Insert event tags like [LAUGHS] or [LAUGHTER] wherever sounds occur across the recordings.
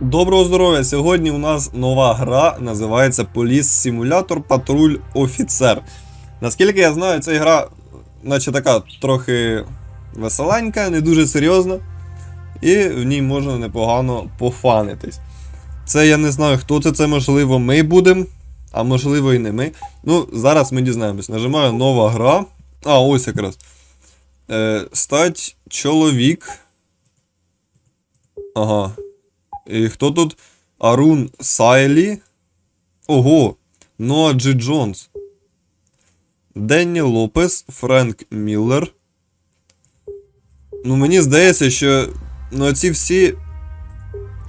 Доброго здоров'я! Сьогодні у нас нова гра, називається Police Simulator Патруль Офіцер. Наскільки я знаю, ця гра, наче така трохи веселенька, не дуже серйозна, і в ній можна непогано пофанитись. Це я не знаю, хто це, це можливо ми будемо, а можливо і не ми. Ну, зараз ми дізнаємось. Нажимаю нова гра. А, ось якраз. Е, стать чоловік. Ага. І хто тут? Арун Сайлі. Ого. Ноа Джі Джонс. Денні Лопес, Френк Міллер. Ну, мені здається, що ну, ці всі.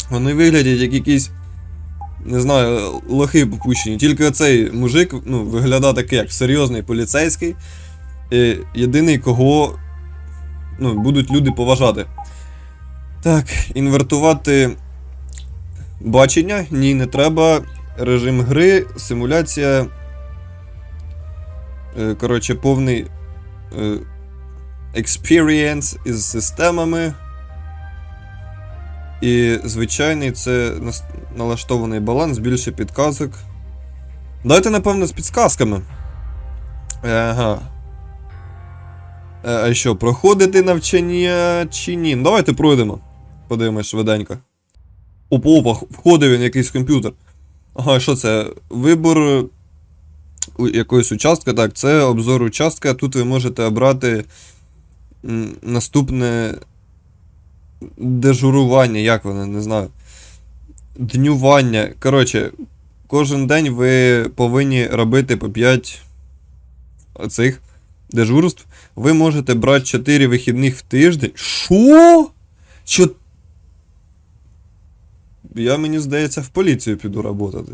Вони виглядять як якісь. Не знаю, лохи попущені. Тільки цей мужик ну, виглядає такий, як серйозний поліцейський. І єдиний, кого ну, будуть люди поважати. Так, інвертувати бачення. Ні, не треба. Режим гри, симуляція. Е, Коротше, повний е, experience із системами. І звичайний це налаштований баланс, більше підказок. Давайте, напевно, з підсказками. Ага. Е, А що, проходити навчання чи ні? Давайте пройдемо. Подивимось швиденько. Опа, опа, входив він якийсь комп'ютер. Ага, що це? Вибор якоїсь участка. Так, це обзор участка. Тут ви можете обрати наступне дежурування, як воно, не знаю. Днювання. Коротше, кожен день ви повинні робити по 5 цих дежурств. Ви можете брати 4 вихідних в тиждень. Що? Чо... Я, мені здається, в поліцію піду работати.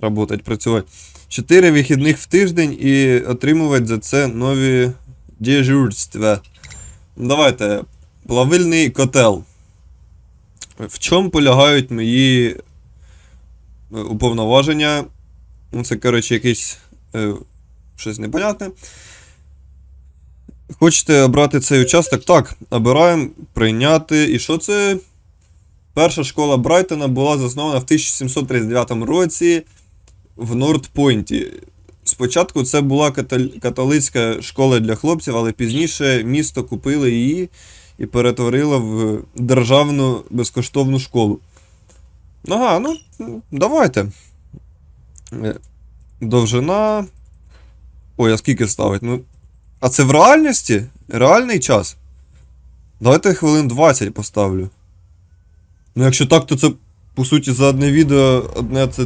Работать, працювати. 4 вихідних в тиждень і отримувати за це нові дежурства. Давайте. Плавильний котел. В чому полягають мої е, уповноваження? Ну, це, коротше, якийсь е, щось непонятне. Хочете обрати цей участок? Так, обираємо прийняти. І що це? Перша школа Брайтона була заснована в 1739 році в Нордпойнті. Спочатку це була католицька школа для хлопців, але пізніше місто купило її і перетворило в державну безкоштовну школу. Ага, ну, давайте. Е, Довжина. Ой, а скільки ставить? Ну. А це в реальності? Реальний час? Давайте хвилин 20 поставлю. Ну, якщо так, то це, по суті, за одне відео одне це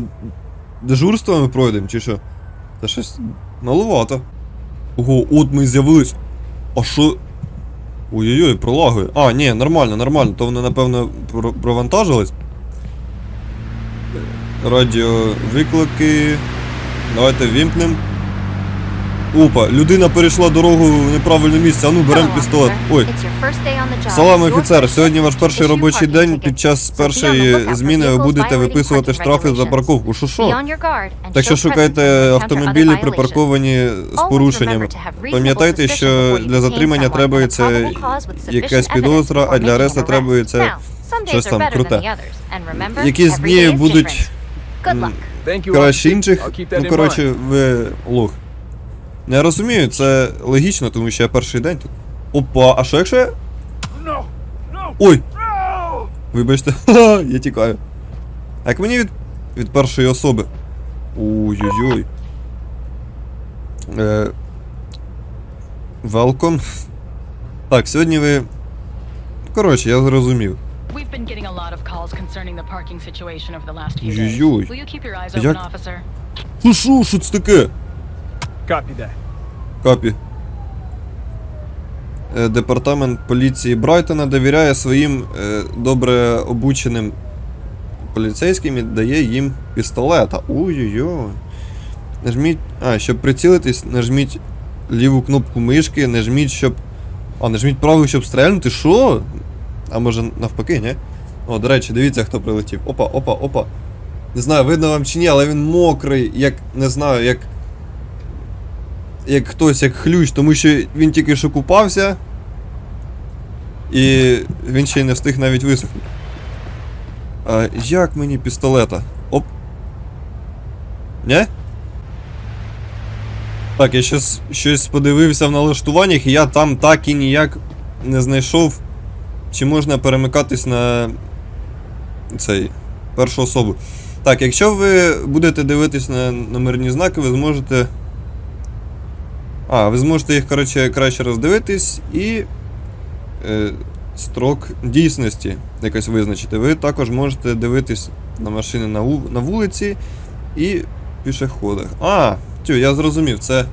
дежурство ми пройдемо, чи що? Це щось маловато. Ого, от ми з'явились. А що? Ой-ой-ой, пролагує. А, ні, нормально, нормально. То вони, напевно, про- провантажились. Радіо виклики. Давайте вімкнемо. Опа, людина перейшла дорогу в неправильне місце. А ну, беремо пістолет. Ой. Салам, офіцер. Сьогодні ваш перший робочий день. Під час першої зміни ви будете виписувати штрафи за парковку. Що що? Так що шукайте автомобілі, припарковані з порушеннями. Пам'ятайте, що для затримання требується якась підозра, а для аресту требується щось там круте. Якісь дні будуть краще інших. Ну, коротше, ви лох. Не розумію, це логічно, тому що я перший день тут. Опа, а що якщо я. Ой! Вибачте, ха, [LAUGHS] я тікаю. А як мені від, від першої особи? Ой-ой-ой. Е, Welcome. Так, сьогодні ви. Коротше, я зрозумів. We've been getting a lot of calls concerning the parking situation over the last few days. Ой-ой-ой. Will you keep your eyes Як- open, officer? Ну що, що це таке? Copy that. Капі. Е, Департамент поліції Брайтона довіряє своїм е, добре обученим поліцейським і дає їм пістолета. Ой-ой-ой. Нажміть. А, щоб прицілитись, нажміть ліву кнопку мишки, нажміть, щоб. А, нажміть праву, щоб стрельнути. Що? А може навпаки, ні? О, до речі, дивіться, хто прилетів. Опа, опа, опа. Не знаю, видно вам чи ні, але він мокрий, як не знаю, як як хтось, як хлющ, тому що він тільки що купався. І він ще й не встиг навіть висохнути. А як мені пістолета? Оп. Не? Так, я щас щось подивився в налаштуваннях, і я там так і ніяк не знайшов, чи можна перемикатись на цей першу особу. Так, якщо ви будете дивитись на номерні знаки, ви зможете. А, ви зможете їх, коротше, краще роздивитись і. Е, строк дійсності якось визначити. Ви також можете дивитись на машини на, на вулиці і пішоходах. А, тю, я зрозумів, це.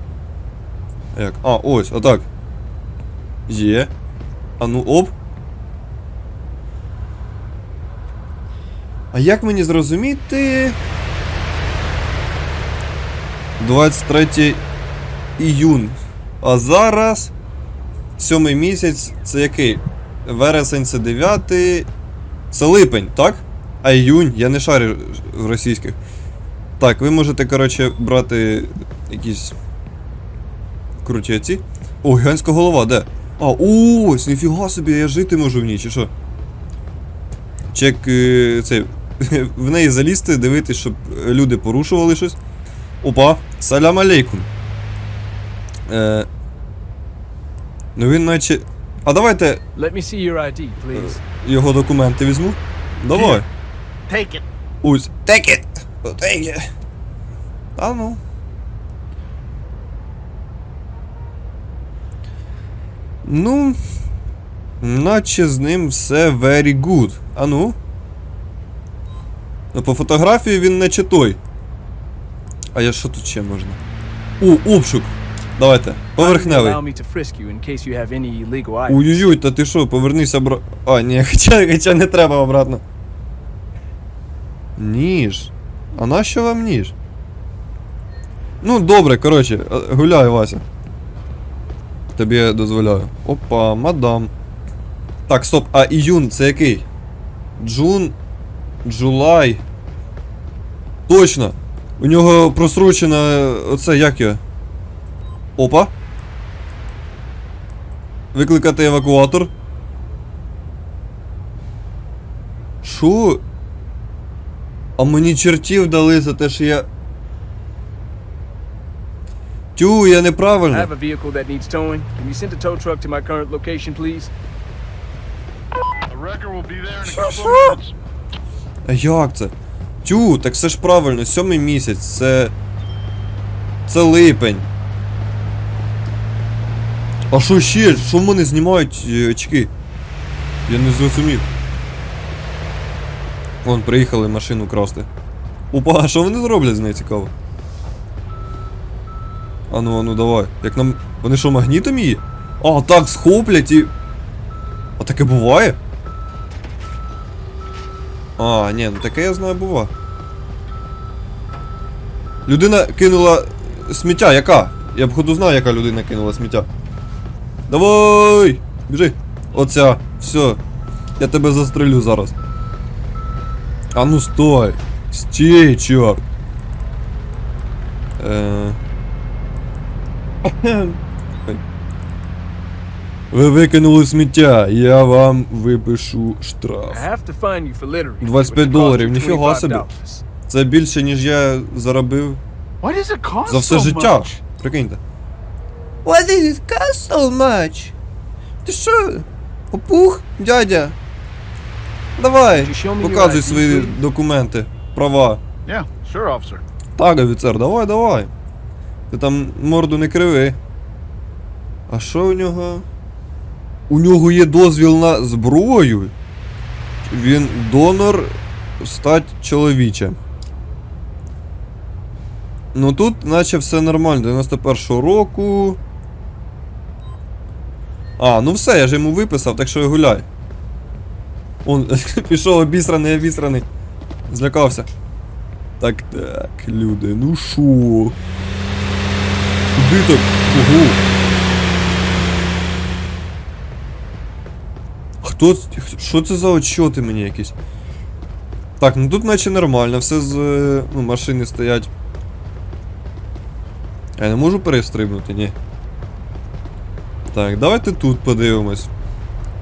Як? А, ось, отак. Є. А ну оп. А як мені зрозуміти? 23 іюнь. А зараз. Сьомий місяць це який? Вересень це 9. Це липень, так? А іюнь, я не шарю в російських. Так, ви можете, коротше, брати якісь. Круті ці. О, гігантська голова, де? А, ось, ніфіга собі, я жити можу в ній, чи що? Чек е, цей. [LAUGHS] В неї залізти, дивитись, щоб люди порушували щось. Опа, салям алейкум. Е, ну він наче. А давайте Let me see your ID, please. його документи візьму. Давай. Take it. Ось. Take it! Take it! А ну. Ну. Наче з ним все very good. А ну. Ну, по фотографії він наче той. А я що тут ще можна? О, обшук. Давайте. Поверхневий. Ой-ой-ой, та ти що, повернися обра... А, ні, [LAUGHS] хоча, хоча не треба обратно. Ніж. А нащо вам ніж? Ну, добре, коротше, е, гуляй, Вася. Тобі я дозволяю. Опа, мадам. Так, стоп, а іюн це який? Джун. Джулай. Точно! У нього просрочена. Оце як я? Опа. Викликати евакуатор. Що? А мені чертів дали за те, що я. Тю, я I неправильно. have a vehicle that needs towing. Can you send a tow truck to my current location, please? The wrecker will be there in a Sure, couple sure. of minutes. А як це? Тю, так все ж правильно, сьомий місяць, це. Це липень. А що ще? Що в мене знімають е, очки? Я не зрозумів. Вон, приїхали машину красти. Опа, а що вони зроблять з нею цікаво? Ану, ану, давай. Як нам. Вони що, магнітом її? А, так, схоплять і. А таке буває? А, ні, ну таке я знаю бува. Людина кинула сміття, яка? Я б ходу знав, яка людина кинула сміття. Давай! Біжи! Оця, все. Я тебе застрелю зараз. А ну стой! Стій, чорт! Е... Ви викинули сміття, я вам випишу штраф. I have to fine you for littering. 25 which costs доларів, ніфіга собі. Це більше, ніж я заробив за все життя. Прикиньте. What did it cost so much? Ти що? Попух, дядя? Давай, Could you show me your показуй свої документи, права. Yeah, sure, officer. Так, офіцер, давай, давай. Ти там морду не криви. А що у нього? У нього є дозвіл на зброю. Він донор стать чоловіче. Ну тут наче все нормально, 91-го року. А, ну все, я ж йому виписав, так що гуляй. Он [LAUGHS] пішов обісраний, обісраний. Злякався. Так, так, люди, ну шо? Куди так? Ого. Хто? Що це за отчоти мені якісь? Так, ну тут наче нормально, все з. е, Ну, машини стоять. Я не можу перестрибнути, ні. Так, давайте тут подивимось.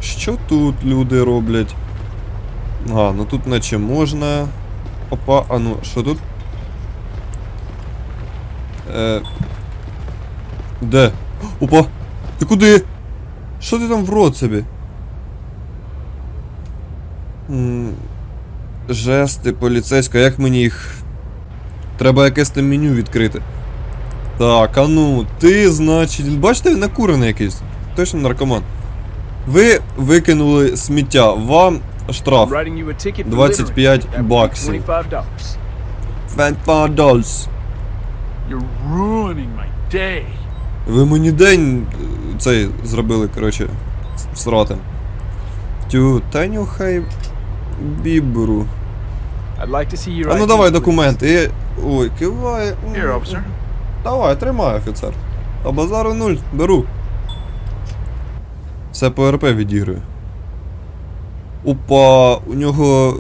Що тут люди роблять? А, ну тут наче можна. Опа, а ну, що тут? Е... Де? Опа! Ти куди? Що ти там в рот собі? М, Жести, поліцейська, як мені їх. Треба якесь там меню відкрити. Так, а ну, ти, значить. Бачите, він накурений якийсь. Точно наркоман. Ви викинули сміття. Вам штраф. I'm writing you a ticket for 25 littering. That would be баксів. $25. 25 доларів. You're ruining my day. Ви мені день е, цей зробили, коротше, всратим. Тю, та нюхай бібру. А ну давай документи. Ой, кивай. Here, officer. Давай, тримай, офіцер. А базару нуль, беру. Все по РП відіграю. Опа, у нього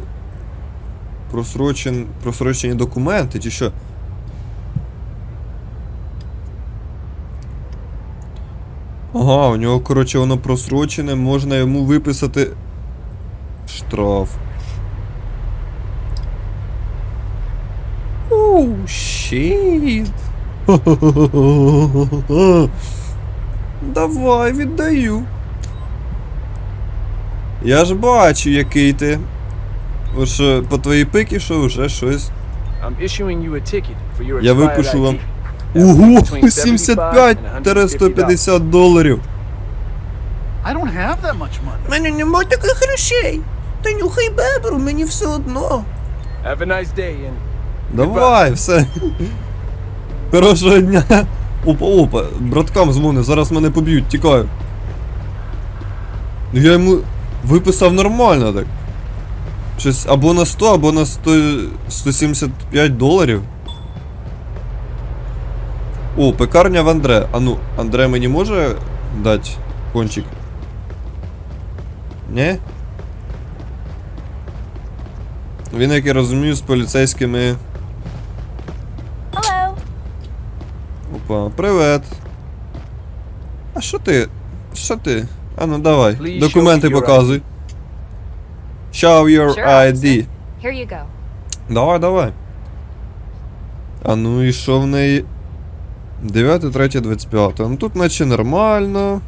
просрочен, просрочені документи, чи що? Ага, у нього, коротше, воно просрочене, можна йому виписати штраф. Оу, щіт. Давай, віддаю. Я ж бачу, який ти. Ось що, по твоїй пики, що вже щось. Я випишу вам. Ого, 75 and $150. доларів. Money. Мене нема таких грошей. Та нюхай бебру, мені все одно. Have a nice day and Давай, все. Хорошого дня. Опа, опа, браткам дзвони, зараз мене поб'ють, тікаю. Ну я йому виписав нормально так. Щось або на 100, або на 100, 175 доларів. О, пекарня в Андре. А ну, Андре мені може дати пончик? Ні? Він, як я розумію, з поліцейськими. Опа, привет. А що ти? Що ти? А ну давай, Please документи show me your показуй. Show your Sure, ID. Here you go. Давай, давай. А ну і що в неї? 9, 3, 25. Ну тут наче нормально.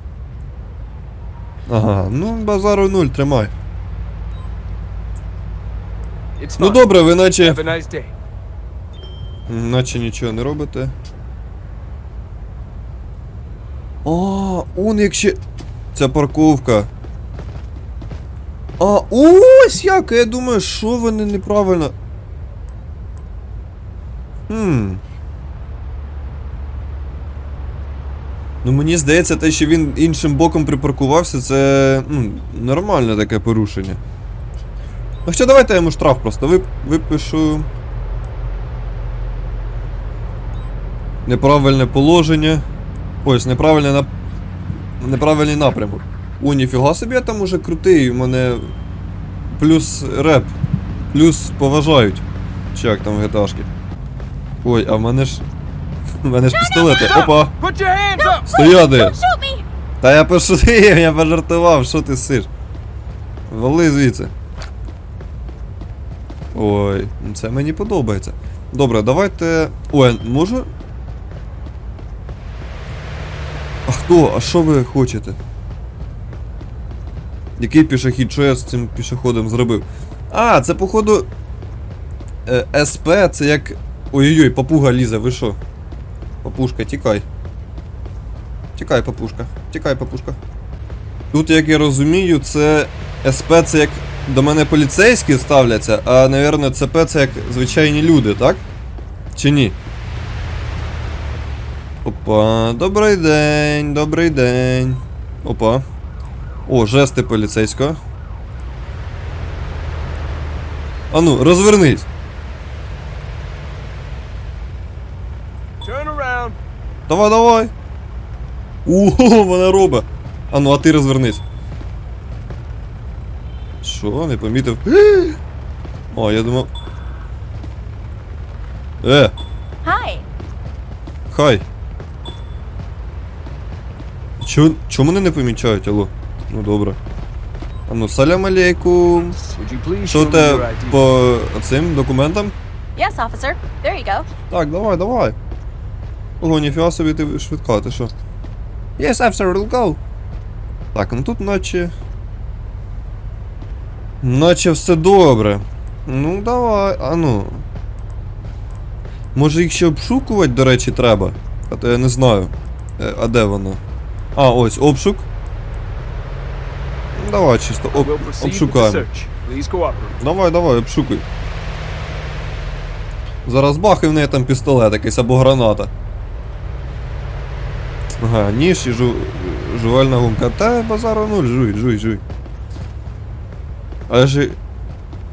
Ага, ну базару 0, тримай. Ну добре, ви наче. Nice. Наче нічого не робите. А, он як ще. Ця парковка. А, ось як! Я думаю, що вони неправильно. Хм. Ну мені здається, те, що він іншим боком припаркувався, це ну, нормальне таке порушення. Ну хоча давайте я йому штраф просто вип- випишу. Неправильне положення. Ось, неправильне нап... неправильний напрямок. О, ніфіга собі я там уже крутий, у мене плюс реп, плюс поважають. Чи як там в геташки. Ой, а в мене ж. В мене ж пістолети. Опа! Стояти! Та я пошутив, я пожартував, що ти сиш? Вали звідси. Ой, ну це мені подобається. Добре, давайте. Ой, можу. А хто? А що ви хочете? Який пішохід? Що я з цим пішоходом зробив? А, це походу. Е, СП, це як. Ой-ой-ой, папуга лізе, ви що? Папушка, тікай. Тікай, папушка. Тікай, папушка. Тут, як я розумію, це СП це як до мене поліцейські ставляться, а, напевно, ЦП це як звичайні люди, так? Чи ні? Опа, добрий день, добрий день. Опа. О, жести поліцейського. Ану, розвернись. Turn around. Давай, давай. Ого, вона робить. А ну, а ти розвернись. Що, не помітив? О, я думав. Е, Hi. хай. Чо, чому мене не помічають, алло? Ну добре. А ну, салям алейкум. Що те по цим документам? Yes, officer. There you go. Так, давай, давай. Ого, ніфіга собі ти швидка, ти що? Yes, officer, we'll go. Так, ну тут наче. Наче все добре. Ну, давай, а ну. Може їх ще обшукувати, до речі, треба. А то я не знаю. Е, а де воно? А, ось, обшук. Давай чисто об, обшукаємо. Давай, давай, обшукуй. Зараз бах і в неї там пістолет якийсь або граната. Ага, ніж і жу... жувальна гумка. Та базару нуль, жуй, жуй, жуй. А я ж.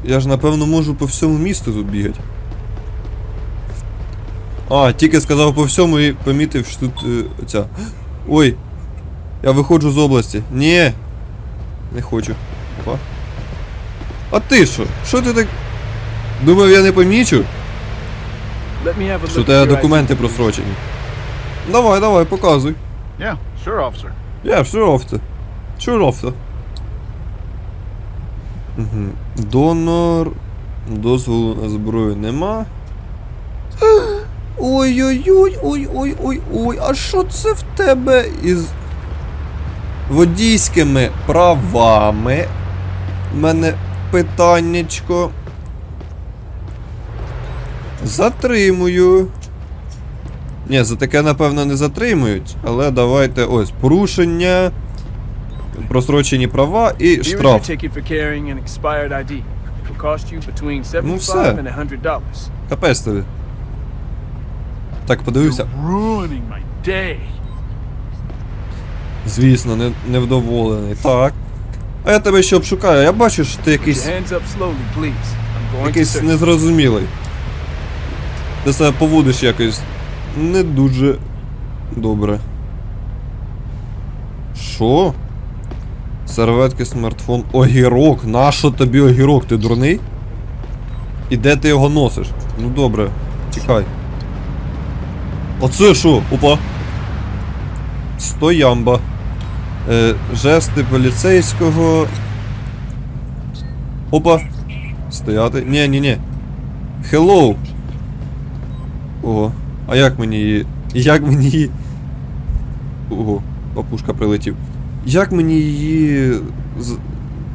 Я ж напевно можу по всьому місту тут бігати. А, тільки сказав по всьому і помітив, що тут е, оця. Ой! Я виходжу з області. Ні. Не хочу. Опа. А ти що? Що ти так. Думав, я не помічу, що у тебе документи просрочені. Давай, давай, показуй. Yeah, sure, officer. Я yeah, sure Угу. Донор. Дозволу на зброю нема. [GASPS] Ой-ой-ой, ой-ой-ой-ой, а що це в тебе із водійськими правами? У мене питаннячко. Затримую. Ні, за таке, напевно, не затримують, але давайте ось порушення, просрочені права і штраф. ticket for carrying an expired ID. It will cost you between 75 Ну, все. and 100 dollars. Капець тобі. Так, подивився. You're ruining my day. Звісно, не, невдоволений. Так. А я тебе ще обшукаю. Я бачу, що ти якийсь. якийсь незрозумілий. Ти себе поводиш якось не дуже добре. Що? Серветки, смартфон, огірок. Нащо тобі огірок? Ти дурний? І де ти його носиш? Ну добре, тікай. Оце що? Опа. Стоямба. Е, жести поліцейського. Опа. Стояти. Ні, ні, ні. Hello. Ого. А як мені її. Як мені її. Ого, папушка прилетів. Як мені її з...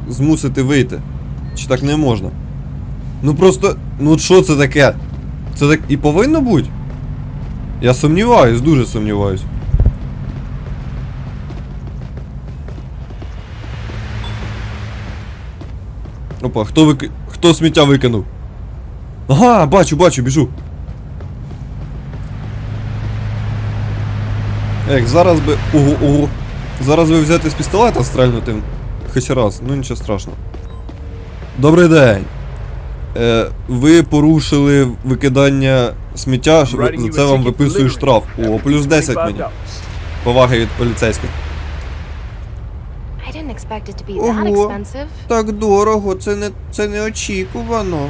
змусити вийти? Чи так не можна? Ну просто. Ну що це таке? Це так і повинно бути? Я сумніваюсь, дуже сумніваюсь. Опа, хто вик... Хто сміття викинув? Ага, бачу, бачу, біжу. Ех, зараз би. Ого, ого. Зараз би взяти з пістолета стрельнути. Хоч раз, ну нічого страшного. Добрий день. Е, ви порушили викидання сміття, за це вам виписую штраф. О, плюс 10 мені. Поваги від поліцейських. I didn't expect it to be that Ого. Так дорого, це не, це не очікувано.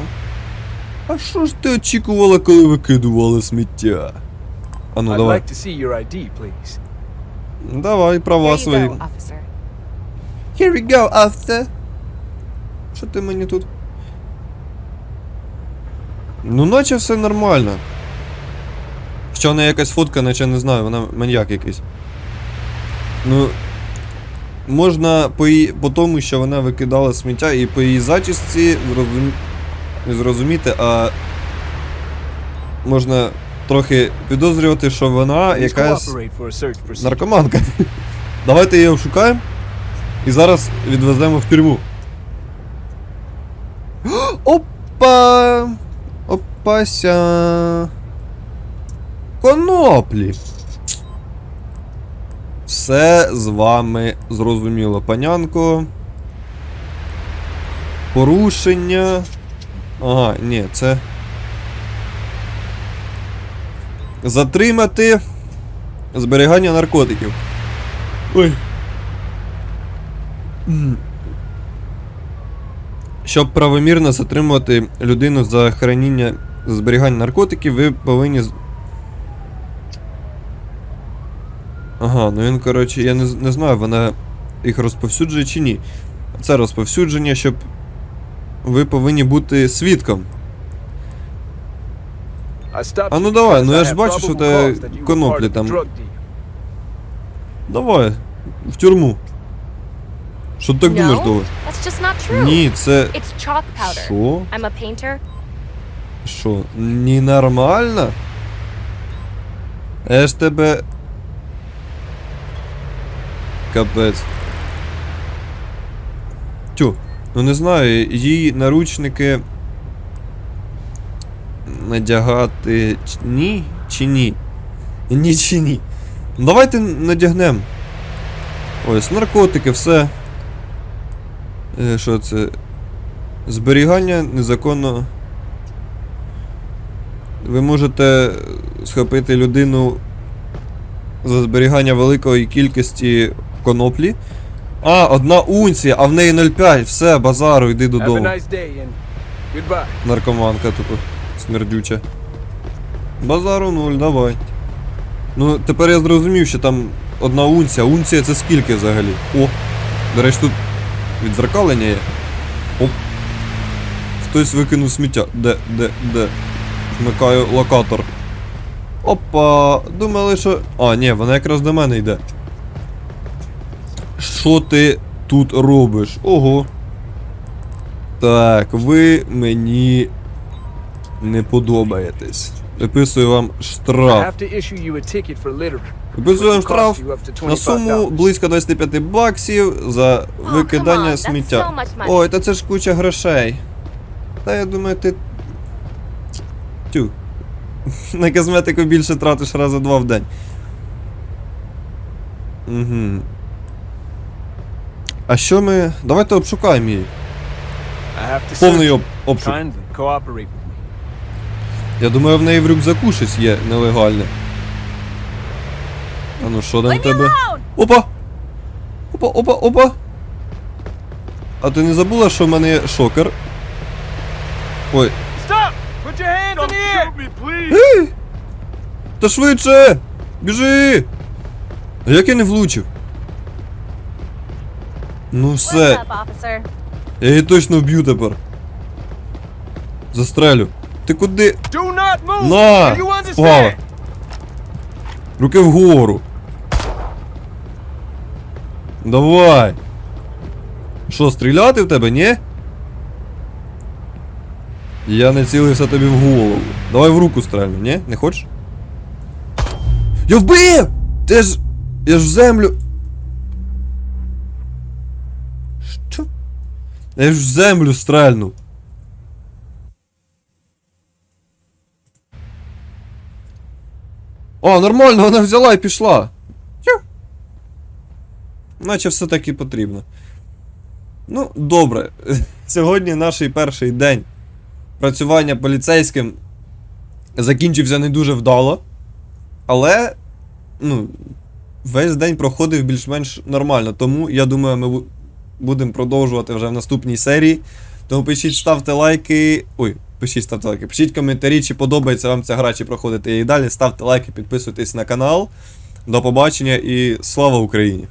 А що ж ти очікувала, коли викидували сміття? А ну давай. like to see your ID. Давай, права свої. Here we go, after. Що ти мені тут? Ну, наче все нормально. Що вона якась фотка, наче не знаю, вона маньяк якийсь. Ну. Можна по, її, по тому, що вона викидала сміття, і по її зачісті зрозум... не зрозуміти, а можна трохи підозрювати, що вона якась наркоманка. Давайте її обшукаємо. І зараз відвеземо в тюрму. [GASPS] Опа! Опася. Коноплі. Все з вами зрозуміло, панянко. Порушення. Ага, ні, це. Затримати зберігання наркотиків. Ой. Щоб правомірно затримувати людину за храніння зберігання наркотиків, ви повинні. з- Ага, ну він, коротше, я не, не знаю, вона їх розповсюджує чи ні. це розповсюдження, щоб ви повинні бути свідком. А ну давай, ну я ж бачу, що were коноплі там. Давай, в тюрму. Що ти так думаєш, true. Ні, це. Що? Що? Ненормально? Я ж тебе. Капець. Тю, ну не знаю, їй наручники. Надягати ні чи ні? Ні чи ні. Ну, Давайте надягнем. Ось, наркотики, все. Е, Що це? Зберігання незаконно. Ви можете схопити людину за зберігання великої кількості коноплі. А, одна унція, а в неї 0,5. Все, базару, йди додому. nice. Наркоманка тупо смердюча. Базару 0, давай. Ну, тепер я зрозумів, що там одна унція. Унція це скільки взагалі? О! До речі, тут відзеркалення є. Оп. Хтось викинув сміття. Де, де, де? Вмикаю локатор. Опа! Думали, що. А, ні, вона якраз до мене йде. Що ти тут робиш? Ого. Так, ви мені не подобаєтесь. Виписую вам штраф. Виписую вам штраф на суму близько 25 баксів за викидання сміття. Ой, та це ж куча грошей. Та я думаю, ти. Тю. [LAUGHS] На косметику більше тратиш раза два в день. Угу. А що ми. Давайте обшукаємо її. Повний об... обшук. Я думаю, в неї в рюкзаку щось є нелегальне. А ну що там в тебе? Опа! Опа, опа, опа! А ти не забула, що в мене є шокер? Ой, та швидше! Біжи! А як я не влучив? Ну все, up, я її точно вб'ю тепер. Застрелю. Ти куди? Do not move! На! Впала. Руки вгору. Давай. Що, стріляти в тебе, ні? Я не цілився тобі в голову. Давай в руку стрельну, ні? Не хочеш? Я вбив! Ти ж. Я ж в землю. Що? Я ж в землю стрельнув. О, нормально, вона взяла і пішла. Тю. Наче все таки потрібно. Ну, добре. [LAUGHS] Сьогодні наш перший день працювання поліцейським закінчився не дуже вдало. Але, ну, весь день проходив більш-менш нормально. Тому я думаю, ми будемо продовжувати вже в наступній серії. Тому пишіть, ставте лайки. Ой, пишіть, ставте лайки. Пишіть коментарі, чи подобається вам ця гра, чи проходите її далі. Ставте лайки, підписуйтесь на канал. До побачення і слава Україні!